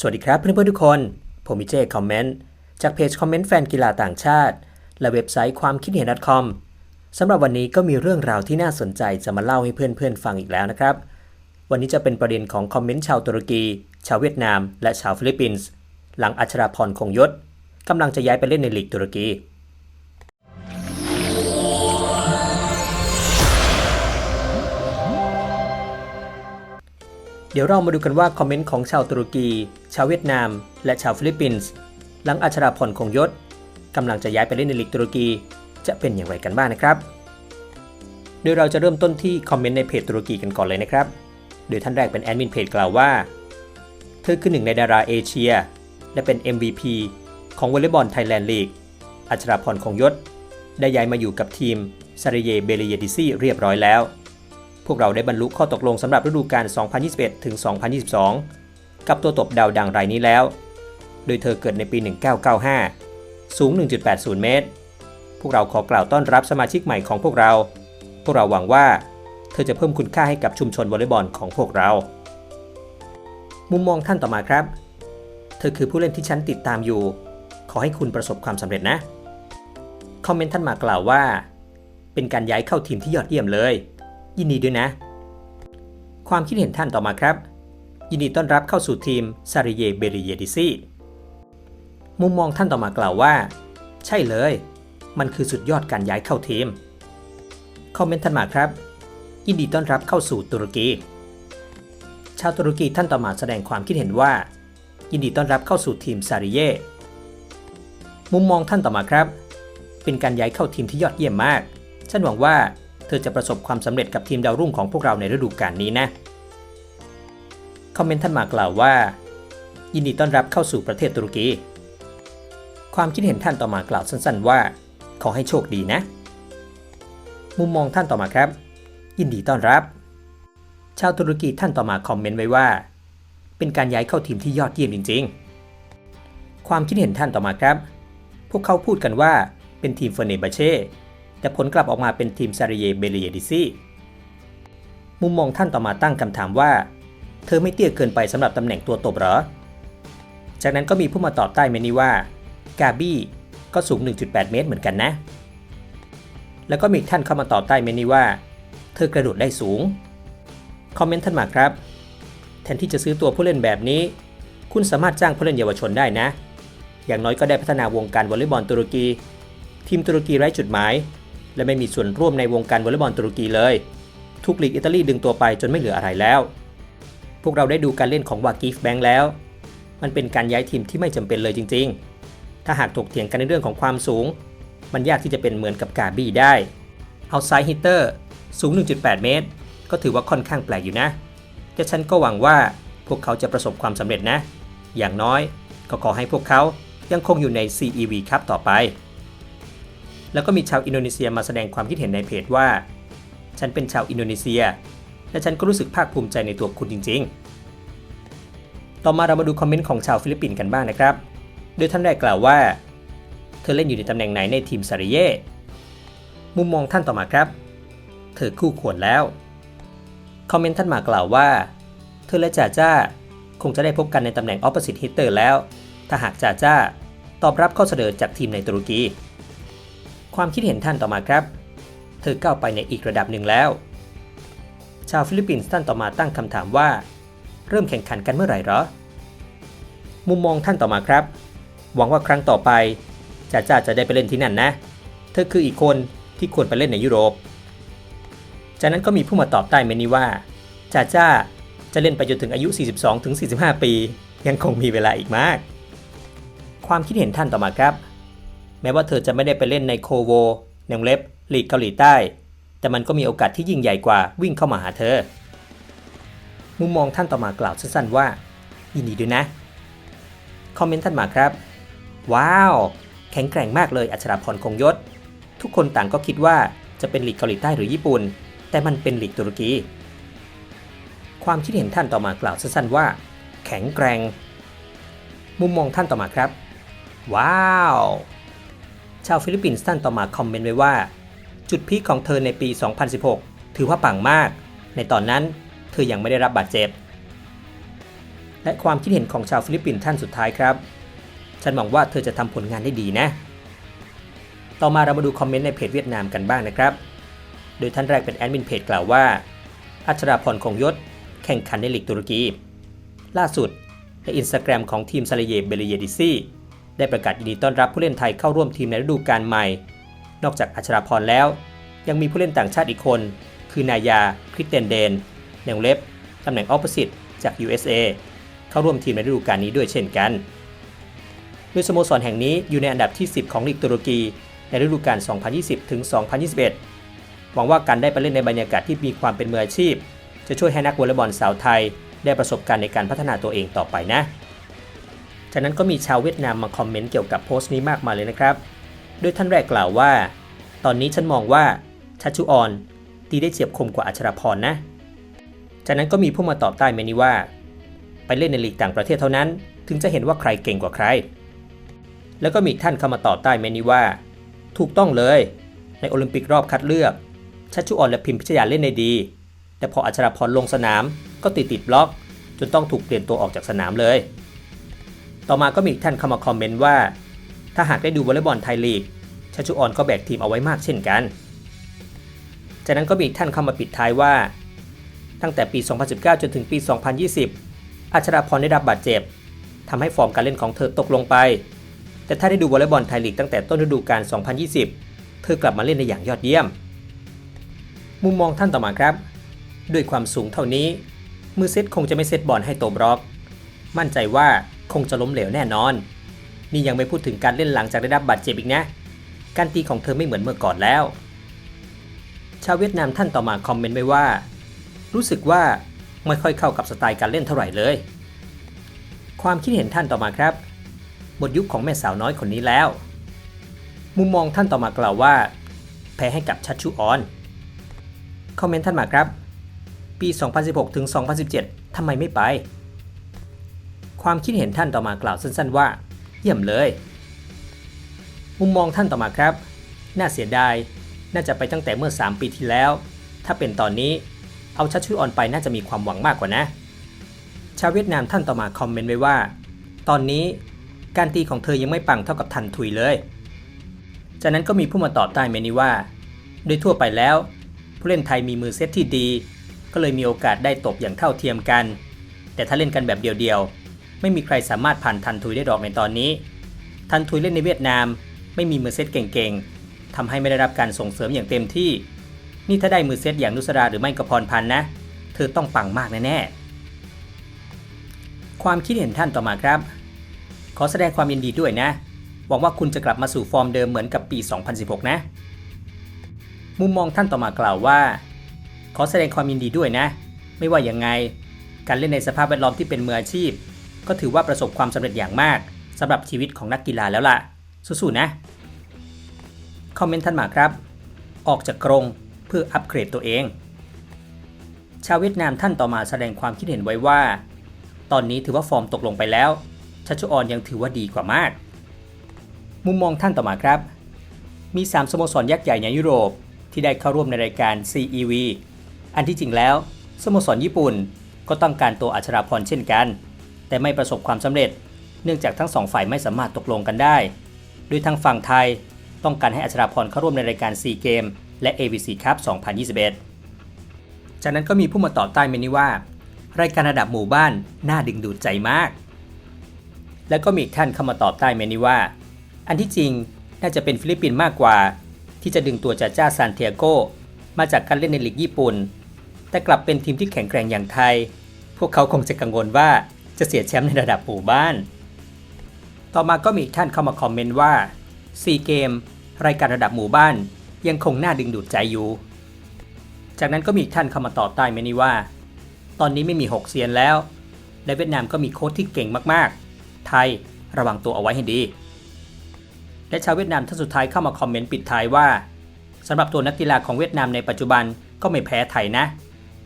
สวัสดีครับเพื่อนๆทุกคน ผมมิเจคอมเมนต์จากเพจคอมเมนต์แฟนกีฬาต่างชาติ และเว็บไซต์ความคิดเห็น .com สำหรับวันนี้ก็มีเรื่องราวที่น่าสนใจจะมาเล่าให้เพื่อนๆฟังอีกแล้วนะครับ วันนี้จะเป็นประเด็นของคอมเมนต์ชาวตุรกี ชาวเวียดนาม และชาวฟิลิปปินส์ หลังอัชราพรคงยศกำลังจะย้ายไปเล่นในลีกตุรกี ดี๋ยวเรามาดูกันว่าคอมเมนต์ของชาวตุรกี ชาวเวียดนาม และชาวฟิลิปปินส์หลังอัชราพรคงยศกำลังจะย้ายไปเล่นในลีกตุรกี จะเป็นอย่างไรกันบ้างนะครับ โดยเราจะเริ่มต้นที่คอมเมนต์ในเพจตุรกีกันก่อนเลยนะครับ โดยท่านแรกเป็นแอดมินเพจกล่าวว่า เธอคือหนึ่งในดาราเอเชีย และเป็น MVP ของวอลเลย์บอลไทยแลนด์ลีกอัชราพรคงยศ ได้ย้ายมาอยู่กับทีมซาริเยเบเลียดิซีเรียบร้อยแล้ว พวกเราได้บรรลุข้อตกลงสำหรับฤดูกาล 2021 ถึง 2022 กับตัวตบดาวดังรายนี้แล้ว โดยเธอเกิดในปี 1995 สูง 1.80 เมตร พวกเราขอกล่าวต้อนรับสมาชิกใหม่ของพวกเรา พวกเราหวังว่าเธอจะเพิ่มคุณค่าให้กับชุมชนวอลเลย์บอลของพวกเรา มุมมองท่านต่อมาครับ เธอคือผู้เล่นที่ฉันติดตามอยู่ ขอให้คุณประสบความสำเร็จนะ คอมเมนต์ท่านมากล่าวว่า เป็นการย้ายเข้าทีมที่ยอดเยี่ยมเลย ยินดีด้วยนะ ความคิดเห็นท่านต่อมาครับ ยินดีต้อนรับเข้าสู่ทีมซาริเยเบริเยดิซีมุมมองท่านต่อมากล่าวว่า ใช่เลย มันคือสุดยอดการย้ายเข้าทีม คอมเมนต์ท่านมาครับ ยินดีต้อนรับเข้าสู่ตุรกี ชาวตุรกีท่านต่อมาแสดงความคิดเห็นว่า ยินดีต้อนรับเข้าสู่ทีมซาริเยมุมมองท่านต่อมาครับ เป็นการย้ายเข้าทีมที่ยอดเยี่ยมมาก ฉันหวังว่า เธอจะประสบความสำเร็จกับทีมดาวรุ่งของพวกเราในฤดูกาลนี้นะ คอมเมนต์ท่านมากล่าวว่า ยินดีต้อนรับเข้าสู่ประเทศตุรกี ความคิดเห็นท่านต่อมากล่าวสั้นๆ ว่า ขอให้โชคดีนะ มุมมองท่านต่อมาครับ ยินดีต้อนรับ ชาวตุรกีท่านต่อมาคอมเมนต์ไว้ว่า เป็นการย้ายเข้าทีมที่ยอดเยี่ยมจริง ๆ ความคิดเห็นท่านต่อมาครับ พวกเขาพูดกันว่าเป็นทีมเฟอร์เนบาเช่ แต่ผลกลับออกมาเป็นทีมซาริเยเบเลียดิซีมุมมองท่านต่อมาตั้งคำถามว่า เธอไม่เตี้ยเกินไปสำหรับตำแหน่งตัวตบหรอ จากนั้นก็มีผู้มาตอบใต้เมนี้ว่า กาบี้ก็สูง 1.8 เมตรเหมือนกันนะ แล้วก็มีท่านเข้ามาตอบใต้เมนี้ว่า เธอกระโดดได้สูง คอมเมนต์ท่านมาครับ แทนที่จะซื้อตัวผู้เล่นแบบนี้ คุณสามารถจ้างผู้เล่นเยาวชนได้นะ อย่างน้อยก็ได้พัฒนาวงการวอลเลย์บอลตุรกี ทีมตุรกีไร้จุดหมาย และไม่มีส่วนร่วมในวงการวอลเลย์บอลตุรกีเลย ทุกลีกอิตาลีดึงตัวไปจนไม่เหลืออะไรแล้ว พวกเราได้ดูการเล่นของวากีฟแบงค์แล้ว มันเป็นการย้ายทีมที่ไม่จำเป็นเลยจริง ๆ ถ้าหากถกเถียงกันในเรื่องของความสูง มันยากที่จะเป็นเหมือนกับกาบี้ได้ เอาไซฮิตเตอร์สูง 1.8 เมตร ก็ถือว่าค่อนข้างแปลกอยู่นะ แต่ฉันก็หวังว่าพวกเขาจะประสบความสำเร็จนะ อย่างน้อยก็ขอให้พวกเขายังคงอยู่ใน CEV ครับต่อไป แล้วก็มีชาวอินโดนีเซียมาแสดงความคิดเห็นในเพจว่า ฉันเป็นชาวอินโดนีเซีย และฉันก็รู้สึกภาคภูมิใจในตัวคุณจริง ๆ ต่อมาเรามาดูคอมเมนต์ของชาวฟิลิปปินส์กันบ้างนะครับ โดยท่านแรกกล่าวว่า เธอเล่นอยู่ในตำแหน่งไหนในทีมซาริเย่มุมมองท่านต่อมาครับ เธอคู่ควรแล้ว คอมเมนต์ท่านมากล่าวว่า เธอและจ่าจ้าคงจะได้พบกันในตำแหน่ง opposite hitter แล้ว ถ้าหากจ่าจ้าตอบรับข้อเสนอจากทีมในตุรกี ความคิดเห็นท่านต่อมาครับ เธอก้าวไปในอีกระดับหนึ่งแล้ว ชาวฟิลิปปินส์ท่านต่อมาตั้งคำถามว่า เริ่มแข่งขันกันเมื่อไหร่หรอ มุมมองท่านต่อมาครับ หวังว่าครั้งต่อไปจ่าจ้าจะได้ไปเล่นที่นั่นนะ เธอคืออีกคนที่ควรไปเล่นในยุโรป จากนั้นก็มีผู้มาตอบใต้เมนี้ว่าจ่าจ้าจะเล่นไปจนถึงอายุ 42-45 ปี ยังคงมีเวลาอีกมาก ความคิดเห็นท่านต่อมาครับ แม้ว่าเธอจะไม่ได้ไปเล่นในโคโวในงเล็บลีกเกาหลีใต้ แต่มันก็มีโอกาสที่ยิ่งใหญ่กว่าวิ่งเข้ามาหาเธอ มุมมองท่านต่อมากล่าวสั้นๆว่า ยินดีด้วยนะ คอมเมนต์ท่านมาครับ ว้าว แข็งแกร่งมากเลยอัชราพรคงยศ ทุกคนต่างก็คิดว่าจะเป็นลีกเกาหลีใต้หรือญี่ปุ่น แต่มันเป็นลีกตุรกี ความคิดเห็นท่านต่อมากล่าวสั้นๆว่า แข็งแกร่ง มุมมองท่านต่อมาครับ ว้าว ชาวฟิลิปปินส์ท่านต่อมาคอมเมนต์ไว้ว่า จุดพีคของเธอในปี 2016 ถือว่าปังมาก ในตอนนั้นเธอยังไม่ได้รับบาดเจ็บ และความคิดเห็นของชาวฟิลิปปินส์ท่านสุดท้ายครับ ฉันหวังว่าเธอจะทำผลงานได้ดีนะ ต่อมาเรามาดูคอมเมนต์ในเพจเวียดนามกันบ้างนะครับ โดยท่านแรกเป็นแอดมินเพจกล่าวว่า อัชราพรคงยศ แข่งขันในลีกตุรกี ล่าสุดในอินสตาแกรมของทีมซาเลเยเบลเยดิซี่ ได้ประกาศยินดีต้อนรับผู้เล่นไทยเข้าร่วมทีมในฤดูกาลใหม่ นอกจากอัชราพรแล้ว ยังมีผู้เล่นต่างชาติอีกคน คือนายาคริสเตนเดนแนวเล็บตำแหน่งออป o s สิตจาก USA เข้าร่วมทีมในฤดูกาลนี้ด้วยเช่นกันโดยสโมสรแห่งนี้อยู่ในอันดับที่ 10 ของลีกตุรกีในฤดูกาล 2020 ถึง 2021 หวังว่าการได้ไปเล่นในบรรยากาศที่มีความเป็นมืออาชีพ จะช่วยให้นักวอลเลย์บอลสาวไทย ได้ประสบการณ์ในการพัฒนาตัวเองต่อไปนะ จากนั้นก็มีชาวเวียดนามมาคอมเมนต์เกี่ยวกับโพสต์นี้มากมายเลยนะครับ โดยท่านแรกกล่าวว่า ตอนนี้ฉันมองว่าชัชชุออนตีได้เฉียบคมกว่าอัชราพรนะ จากนั้นก็มีผู้มาตอบใต้เมนี้ว่า ไปเล่นในลีกต่างประเทศเท่านั้น ถึงจะเห็นว่าใครเก่งกว่าใคร แล้วก็มีท่านเข้ามาตอบใต้เมนี้ว่า ถูกต้องเลย ในโอลิมปิกรอบคัดเลือกชัชชุออนและพิมพิชยาเล่นได้ดี แต่พออัชราพรลงสนามก็ติดติดบล็อก จนต้องถูกเปลี่ยนตัวออกจากสนามเลย ต่อมาก็มีท่านเข้ามาคอมเมนต์ว่า ถ้าหากได้ดูวอลเลย์บอลไทยลีกชัชุออนก็แบกทีมเอาไว้มากเช่นกัน จากนั้นก็มีท่านเข้ามาปิดท้ายว่า ตั้งแต่ปี 2019 จนถึงปี 2020 อัชราพรได้รับบาดเจ็บทำให้ฟอร์มการเล่นของเธอตกลงไป แต่ถ้าได้ดูวอลเลย์บอลไทยลีกตั้งแต่ต้นฤดูกาล 2020 เธอกลับมาเล่นได้อย่างยอดเยี่ยม มุมมองท่านต่อมาครับ ด้วยความสูงเท่านี้ มือเซตคงจะไม่เซตบอลให้โตบล็อก มั่นใจว่า คงจะล้มเหลวแน่นอน นี่ยังไม่พูดถึงการเล่นหลังจากได้รับบาดเจ็บอีกนะ การตีของเธอไม่เหมือนเมื่อก่อนแล้ว ชาวเวียดนามท่านต่อมาคอมเมนต์ไว้ว่า รู้สึกว่าไม่ค่อยเข้ากับสไตล์การเล่นเท่าไหร่เลย ความคิดเห็นท่านต่อมาครับ หมดยุคของแม่สาวน้อยคนนี้แล้ว มุมมองท่านต่อมากล่าวว่า แพ้ให้กับชัชชุออน คอมเมนต์ท่านมาครับ ปี 2016 ถึง 2017 ทำไมไม่ไป ความคิดเห็นท่านต่อมากล่าวสั้น ๆ ว่า เยี่ยมเลย มุมมองท่านต่อมาครับ น่าเสียดาย น่าจะไปตั้งแต่เมื่อ 3 ปีที่แล้ว ถ้าเป็นตอนนี้ เอาชัชชุออนไปน่าจะมีความหวังมากกว่านะ ชาวเวียดนามท่านต่อมาคอมเมนต์ไว้ว่า ตอนนี้การตีของเธอยังไม่ปังเท่ากับทันทุยเลย จากนั้นก็มีผู้มาตอบใต้เมนี้ว่า โดยทั่วไปแล้ว ผู้เล่นไทยมีมือเซตที่ดี ก็เลยมีโอกาสได้ตบอย่างเท่าเทียมกัน แต่ถ้าเล่นกันแบบเดียวๆ ไม่มีใครสามารถผ่านทันทุยได้ดอกในตอนนี้ ทันทุยเล่นในเวียดนาม ไม่มีมือเซตเก่งๆทำให้ไม่ได้รับการส่งเสริมอย่างเต็มที่ นี่ถ้าได้มือเซตอย่างนุสราหรือไม่กระพรพันธ์นะ เธอต้องปังมากแน่ๆความคิดเห็นท่านต่อมาครับ ขอแสดงความยินดีด้วยนะ หวังว่าคุณจะกลับมาสู่ฟอร์มเดิมเหมือนกับปี 2016 นะ มุมมองท่านต่อมากล่าวว่า ขอแสดงความยินดีด้วยนะ ไม่ว่าอย่างไง การเล่นในสภาพแวดล้อมที่เป็นมืออาชีพ ก็ถือว่าประสบความสำเร็จอย่างมากสำหรับชีวิตของนักกีฬาแล้วล่ะ สู้ๆนะ คอมเมนต์ท่านมาครับ ออกจากกรงเพื่ออัปเกรดตัวเอง ชาวเวียดนามท่านต่อมาแสดงความคิดเห็นไว้ว่า ตอนนี้ถือว่าฟอร์มตกลงไปแล้ว ชัชชุออนยังถือว่าดีกว่ามาก มุมมองท่านต่อมาครับ มี 3สโมสรยักษ์ใหญ่ในยุโรปที่ได้เข้าร่วมในรายการ CEV อันที่จริงแล้วสโมสรญี่ปุ่นก็ต้องการตัวอัชราพรเช่นกัน แต่ไม่ประสบความสำเร็จ เนื่องจากทั้งสองฝ่ายไม่สามารถตกลงกันได้ โดยทางฝั่งไทยต้องการให้อัชราพรเข้าร่วมในรายการ SEA Games และ AVC Cup 2021 จากนั้นก็มีผู้มาตอบใต้เมนี้ว่า รายการระดับหมู่บ้านน่าดึงดูดใจมาก แล้วก็มีอีกท่านเข้ามาตอบใต้เมนี้ว่า อันที่จริงน่าจะเป็นฟิลิปปินส์มากกว่า ที่จะดึงตัวจาจ้าซานเทียโกมาจากการเล่นในลีกญี่ปุ่น แต่กลับเป็นทีมที่แข็งแกร่งอย่างไทย พวกเขาคงจะกังวลว่า จะเสียแชมป์ในระดับหมู่บ้าน ต่อมาก็มีอีกท่านเข้ามาคอมเมนต์ว่าซีเกมรายการระดับหมู่บ้านยังคงน่าดึงดูดใจอยู่ จากนั้นก็มีอีกท่านเข้ามาตอบใต้เมนี้ว่า ตอนนี้ไม่มี 6เซียนแล้ว และเวียดนามก็มีโค้ชที่เก่งมากๆ ไทยระวังตัวเอาไว้ให้ดี และชาวเวียดนามท่านสุดท้ายเข้ามาคอมเมนต์ปิดท้ายว่าสำหรับตัวนักกีฬาของเวียดนามในปัจจุบันก็ไม่แพ้ไทยนะ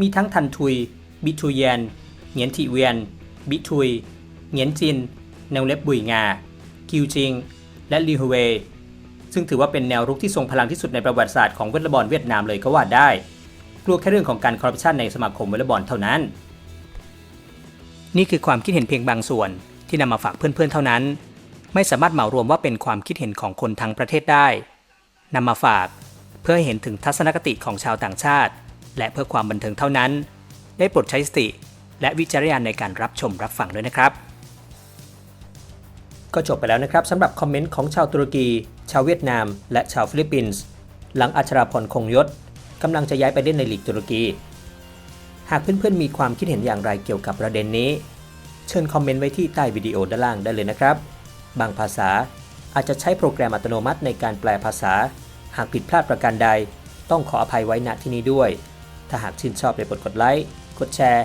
มีทั้งทันทุย บิทุยเยนเหงียนทีเวียน บิทุยเหงียนจินแนวเล็บบุยงาคิวจิง และลีฮเว ซึ่งถือว่าเป็นแนวรุกที่ทรงพลังที่สุดในประวัติศาสตร์ของวอลเลย์บอลเวียดนามเลยก็ว่าได้ กลัวแค่เรื่องของการคอร์รัปชันในสมาคมวอลเลย์บอลเท่านั้น นี่คือความคิดเห็นเพียงบางส่วนที่นำมาฝากเพื่อนๆเท่านั้น ไม่สามารถเหมารวมว่าเป็นความคิดเห็นของคนทั้งประเทศได้นำมาฝากเพื่อให้เห็นถึงทัศนคติของชาวต่างชาติ และเพื่อความบันเทิงเท่านั้น ได้โปรดใช้สติ และวิจารณญาณในการรับชมรับฟังด้วยนะครับ ก็จบไปแล้วนะครับสำหรับคอมเมนต์ของชาวตุรกี ชาวเวียดนาม และชาวฟิลิปปินส์หลังอัชราพรคงยศกำลังจะย้ายไปเล่นในลีกตุรกี หากเพื่อนๆมีความคิดเห็นอย่างไรเกี่ยวกับประเด็นนี้ เชิญคอมเมนต์ไว้ที่ใต้วิดีโอด้านล่างได้เลยนะครับ บางภาษาอาจจะใช้โปรแกรมอัตโนมัติในการแปลภาษา หากผิดพลาดประการใด ต้องขออภัยไว้ณที่นี้ด้วย ถ้าหากชื่นชอบได้โปรดกดไลค์ กดแชร์